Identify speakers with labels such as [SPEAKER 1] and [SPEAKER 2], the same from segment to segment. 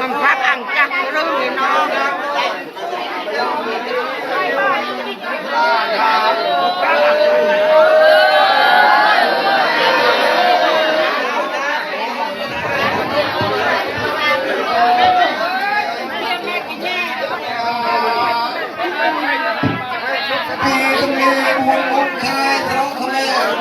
[SPEAKER 1] มันพักอังก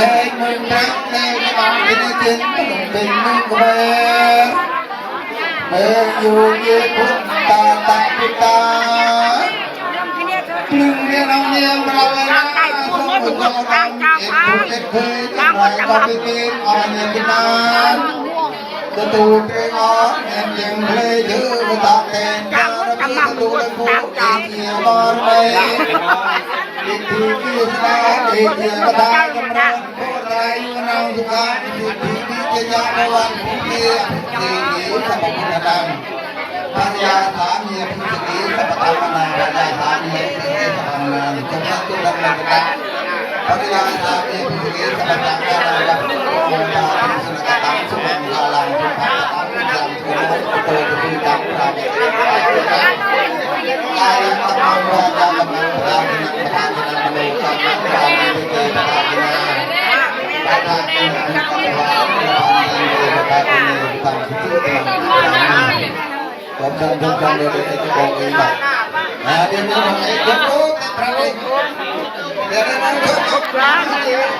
[SPEAKER 1] เฮ
[SPEAKER 2] งเมืองรักในบางพินิจินขนมเป็นเมืองเวเมืออยู่เยพุทตาตาพุตาปลึงเนี่ยน้องเนี่ยเราเลยนะสมุทรเราดำเอ็ดผู้เอ็ดเคยจังไรก็ไปเป็นอ่อนเนี่ยกินนานกตูเตงอแอนเจงเพลย์ถือตาแกนกาลมีกตูเลผูเอเกียบอลเมย์ดิที นาวสุขาดิทีกีเจยาพวันภูเกียเอเกีสัพพุทธดังปัญญาสานเมียพิสกีสัพพะนาปัญญาสานเมีพิสกีสัพพะนาจงรักตุลังนักดังปัญญาฐานเมียพิสกีสัพพะนาปัญญาฐานเมียพิสกีสัพพะนาสุมังคาลังทุกขังตังยังทุโมโตตุ ตังปรามิผมเชิญทุกท่านเลยที่จะบอกเองแบบนะเดี๋ยวนี้ผมเองยกโต๊ะพระเองเดี๋ยวนี้ผมยกโต๊ะพระเอง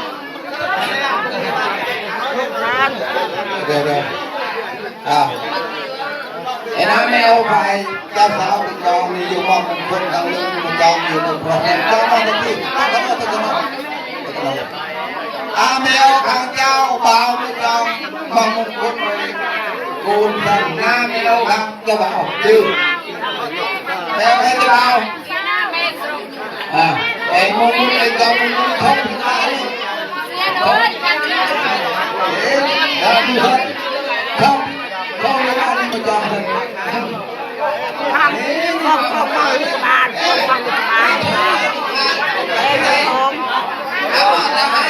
[SPEAKER 2] เดี๋ยวเดี๋ยวอ่าไอ้น้ำไม่เอาไปเจ้าสาวไปจองมีอยู่มองมันคนทางนึงมันจองอยู่ตรงพระเจ้าจองมาตรงที่ต้องต้องต้องต้อง อาไม่เอาข้างเจ้าเบาไม่จองมองมันคนกูนทางน้ำไม่เอาข้างเจ้าเบาดื้อแล้วให้เจ้าเบาอ่าไอ้มงคลไอ้จองมันชอบที่ไหน Hãy subscribe cho kênh Ghiền Mì Gõ Để không bỏ lỡ những video hấp dẫn
[SPEAKER 1] ทำก็ก็มาที่บ้านก็มาที่บ้านเอ้ยผมทำไงจำเรื่องตัวกันเลยมั้งโอ้โหคงรู้ไม่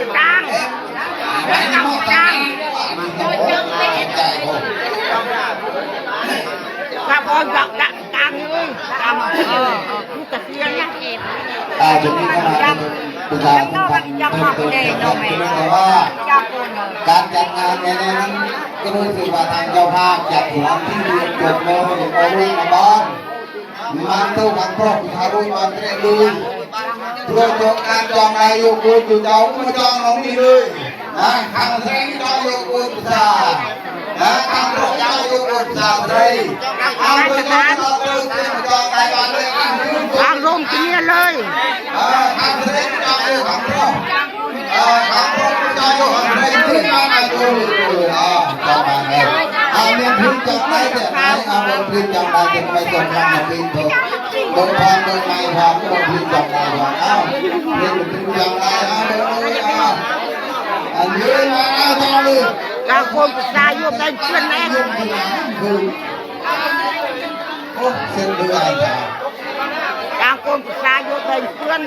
[SPEAKER 1] ไม่ยักจังถ้าพอยักจังจังเลยจำเออผู้ตะเกียงยังเก็บ
[SPEAKER 2] อาจจะมีขนาดเป็นการทำเพิ่มเติมนะครับแต่ว่า
[SPEAKER 1] จับคน
[SPEAKER 2] การจัดงานในนั้นก็รู้สึกว่าทางเจ้าภาพจัดหวงที่เรียนจบแล้วไม่ได้รุ่ยมาบ้านมันเท่ากันครอบครัวรุ่ยมาเตะลุยเพื่อจบงานจองนายกกูจุดเจ้ามาจองลงนี่เลย นะทางเสียงจองยกกูซานะทางพระเจ้ายกกูซาไทยเอาไปจองต่อเติมจองนายบ้านเลยอะ
[SPEAKER 1] ทางร่มที่นี่เลย
[SPEAKER 2] ทางเสียงจองยกทางระทางพระเจ้ายกทางไทยที่มาในตัวเลยอ่าจองมาแล้วอาเมียนพึ่งจองได้แต่ไหนอาเมียนพึ่งจองได้แต่ไม่จองทางมาพึ่งเถอะโดยพรโดยไม่พรโดยพึ่งจองได้พรอ้าวเมียนพึ่งจองได้อ้าวเลยอ้าว เรา
[SPEAKER 1] โคมศึกษาอยู่กันเพื่อนแม่กลางโคมศึกษายอ
[SPEAKER 2] ยู่กันเพื่อน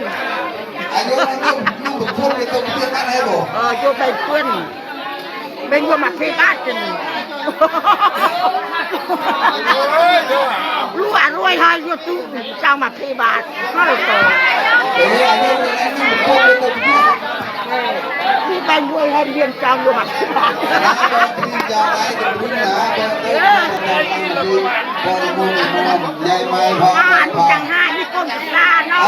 [SPEAKER 1] เอออยู่กันเพื่อนเป็นว่ามาที่บ้านกันรวยรวยหายโยตุ้เจ้ามาพี่บ้านก็เลยโต
[SPEAKER 2] Sang gue yang dia sang gue mas. Jangan hai, ini
[SPEAKER 1] kau nak lah, no.